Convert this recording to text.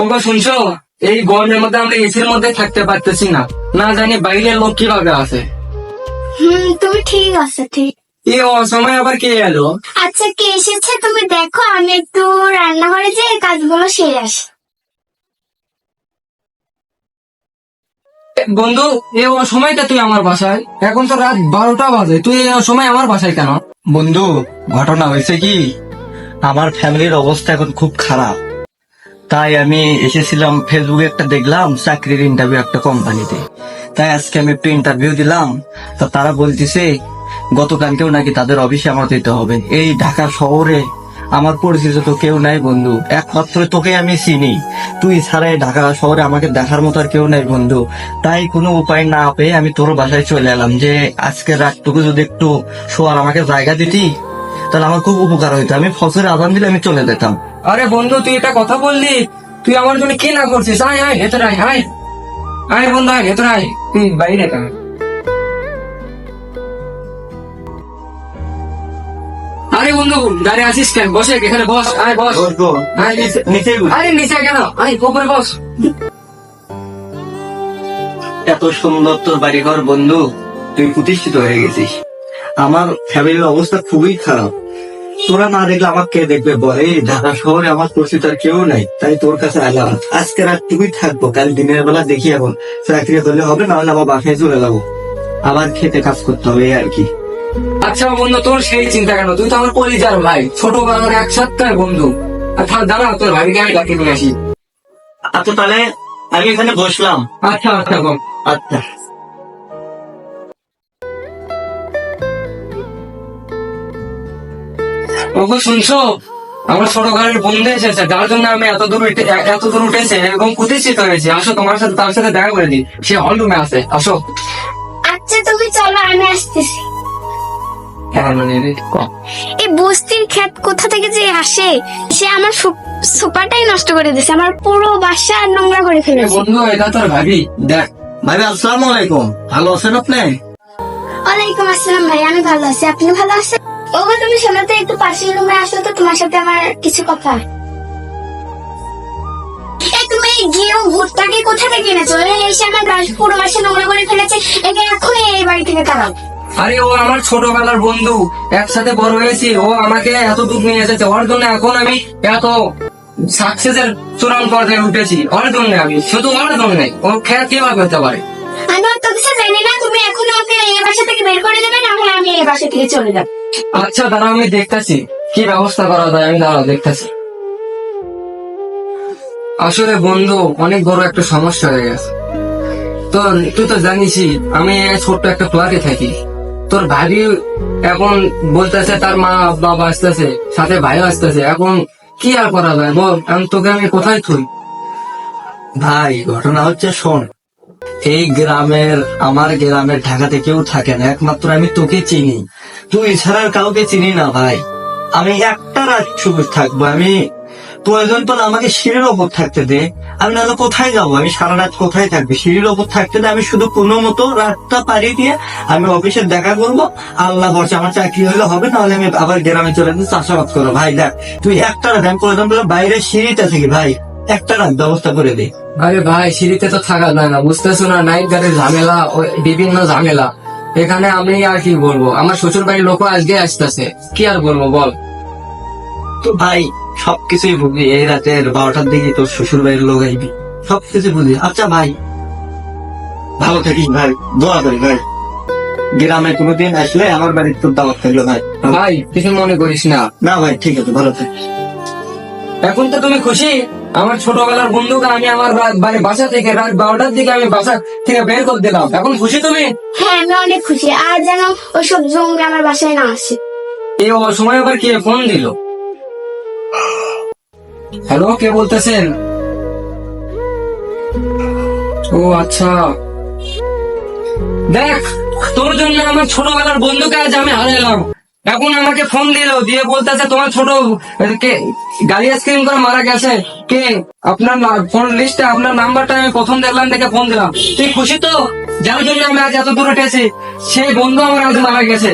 ওগো শুনছো? এই গরমের মধ্যে আমরা এসির মধ্যে থাকতে পারতেছি না। না জানি বাইরের লোক কীভাবে আছে। হুম তুমি ঠিক আছে ঠিক। এই অসময় আবার কে এলো? আচ্ছা কে এসেছে? তুমি দেখো আমি একটু রান্নাঘরে যে কাজগুলো সেরে আসি। বন্ধু এই সময়টা তুই আমার বাসায়? এখন তো রাত বারোটা বাজে। তুই এই সময় আমার বাসায় কেন? বন্ধু ঘটনা হয়েছে কি? আমার ফ্যামিলির অবস্থা এখন খুব খারাপ। তাই আমি এসেছিলাম ফেসবুকে একটা দেখলাম, চাকরির ইন্টারভিউ একটা কোম্পানিতে তাই আজকে আমি একটু ইন্টারভিউ দিলাম। তো তারা বলতেছে, গতকালকেও নাকি তাদের অফিসে আমার দিতে হবে। এই ঢাকা শহরে আমার পরিচিত তো কেউ নাই বন্ধু। একমাত্র তোকে আমি চিনি। তুই ছাড়াই ঢাকা শহরে আমাকে দেখার মতো আর কেউ নাই বন্ধু। তাই কোনো উপায় না পেয়ে আমি তোর বাসায় চলে এলাম যে, আজকে রাতটুকু যদি একটু শোয়ার আমাকে জায়গা দিতি। তাহলে আমার খুব উপকার হইতো। আমি ফসলের আদান দিলে আমি চলে যেতাম। আরে বন্ধু তুই এটা কথা বললি? তুই আমার জন্য কি না করছিস? আয় আয় ভেতরে আয় আয়। আয় বন্ধু আয় ভেতরে আয়। তুই বাইরে কেন আরে বন্ধু দাঁড়িয়ে আছিস কেন? বসে এখানে বস আয় বস। নিচে- আরে নিচে কেন? আয় উপরে বস। এত সুন্দর তোর বাড়িঘর বন্ধু তুই প্রতিষ্ঠিত হয়ে গেছিস। আমার ফ্যামিলির অবস্থা খুবই খারাপ। তোরা না দেখলে আমার কে দেখবে? বলে এই ঢাকা শহরে আমার পরিচিত আর কেউ নাই। তাই তোর কাছে এলাম আজকে রাত তুমি থাকব কাল দিনের বেলা দেখি এখন। চাকরি হলে হবে না হলে আবার বাসায় চলে যাব। আবার খেতে কাজ করতে হবে আর কি। আচ্ছা বন্ধু তোর সেই চিন্তা কেন? তুই তো আমার পরিচার ভাই। ছোটবেলার এক সপ্তাহের বন্ধু। থাক দাঁড়া তোর ভাবিকে আমি ডাকে নিয়ে আসি। আচ্ছা তাহলে আমি এখানে বসলাম। আচ্ছা আচ্ছা আচ্ছা। ওগো শুনছো? আমার ছোট ঘরের বন্ধু এসেছে যার জন্য আমি এত দূর এত দূর উঠেছে এবং প্রতিষ্ঠিত হয়েছে। আসো তোমার সাথে তার সাথে দেখা করে দিই। সে হল রুমে আছে। আসো। আচ্ছা তুমি চলো আমি আসতেছি। হ্যাঁ মানে। এই বস্তির ক্ষেত কোথা থেকে যে আসে সে আমার সু- সুপারটাই নষ্ট করে দিয়েছে আমার পুরো বাসা নোংরা করে এ ফেলেছে। বন্ধু এটা তোর ভাবি। দেখ। ভাই আসসালামু আলাইকুম। ভালো আছেন আপনি? ওয়ালাইকুম আসসালাম ভাই আমি ভালো আছি। আপনি ভালো আছেন? ওগো তুমি শোনো তো একটু পাশের রুমে আসো তো তোমার সাথে আমার কিছু কথা। তুমি এই ভুট্টাকে কোথা থেকে এনেছো? এই এসে আমার বাস- পুরো বাসা নোংরা করে ফেলেছে একে এখনই এই বাড়ি থেকে তাড়াও। আরে ও আমার ছোটবেলার বন্ধু একসাথে বড় হয়েছি ও আমাকে নিয়ে এসেছে ওর জন্য এখন আমি এত সাকসেসের চূড়ান্ত পর্যায়ে উঠেছি ওর জন্য আমি শুধু ওর জন্য ও খেয়া কীভাবে হতে পারে? আমি কিছু জানি না তুমি এখন আমাকে এই বাসা থেকে বের করে দেবে না হলে আমি এই বাসা থেকে চলে যাব। আচ্ছা দাঁড়া আমি দেখতেছি। কি ব্যবস্থা করা যায়? আমি দাঁড়াও, দেখতেছি। আসলে বন্ধু, অনেক বড় একটা সমস্যা হয়ে গেছে। তো তুই তো জানিসই, আমি ছোট্ট একটা ফ্ল্যাটে থাকি। তোর ভাবি এখন বলতেছে, তার মা, বাবা আসতেছে, সাথে ভাইও আসতেছে। এখন কি আর করা যায়? বল আমি তোকে আমি কোথায় থুই? ভাই, ঘটনা হচ্ছে, শোন। এই গ্রামের, আমার গ্রামের ঢাকাতে কেউ থাকে না, একমাত্র আমি তোকে চিনি। তুই ছাড়া আর কাউকে চিনি না, ভাই। আমি একটা রাত শুধু থাকব, আমি প্রয়োজন তো আমাকে সিঁড়ির ওপর থাকতে দে। আমি নাহলে কোথায় যাব? আমি সারা রাত কোথায় থাকবি? সিঁড়ির ওপর থাকতে দে, আমি শুধু কোনো মতো রাতটা পাড়ি দিয়ে আমি অফিসে দেখা করব। আল্লাহ বলছে আমার চাকরি হলে হবে, নাহলে আমি আবার গ্রামে চলে যাব চাষাবাদ করব। ভাই, দেখ, তুই একটা রাত, আমি প্রয়োজন বলে বাইরে সিঁড়িতে থাকি, ভাই। একটা রাত ব্যবস্থা করে দে। আরে ভাই, সিঁড়িতে তো থাকা যায় না, বুঝতেছো না? নাইট গাড়ির ঝামেলা বিভিন্ন ঝামেলা। এখানে আমি আর কি বলব? আমার শ্বশুর বাড়ির লোক আজকে আসতেছে। কি আর বলব বল? তো ভাই সবকিছুই বুঝি এই রাতের বারোটার দিকে তোর শ্বশুর বাড়ির লোক আইবি। সবকিছু বুঝি আচ্ছা ভাই। ভালো থাকিস ভাই। দোয়া করি ভাই। গ্রামে কোনোদিন আসলে আমার বাড়ির তোর দাওয়াত থাকল ভাই। ভাই কিছু মনে করিস না। না ভাই ঠিক আছে ভালো থাকিস। এখন তো তুমি খুশি? আমার ছোটবেলার বন্ধুকে আমি আমার বাড়ি বাসা থেকে রাত বারোটার দিকে আমি বাসা থেকে বের করে দিলাম। এখন খুশি তুমি? হ্যাঁ আমি অনেক খুশি। আর যেন ওইসব জঙ্গি আমার বাসায় না আসে। এই সময় আবার কে? ফোন দিল। হ্যালো কে বলতেছেন? ও আচ্ছা। দেখ তোর জন্য আমার ছোটবেলার বন্ধুকে আজ আমি হারালাম। এখন আমাকে ফোন দিল, দিয়ে বলতেছে, তোমার ছোট কে, গাড়ি আইসক্রিম করে মারা গেছে। কে, আপনার ফোন লিস্টে আপনার নাম্বারটা আমি প্রথম দেখলাম, দেখে ফোন দিলাম। তুই খুশি তো? যার জন্য আমি আজ এত দূরে উঠেছি সেই বন্ধু আমার আজ মারা গেছে।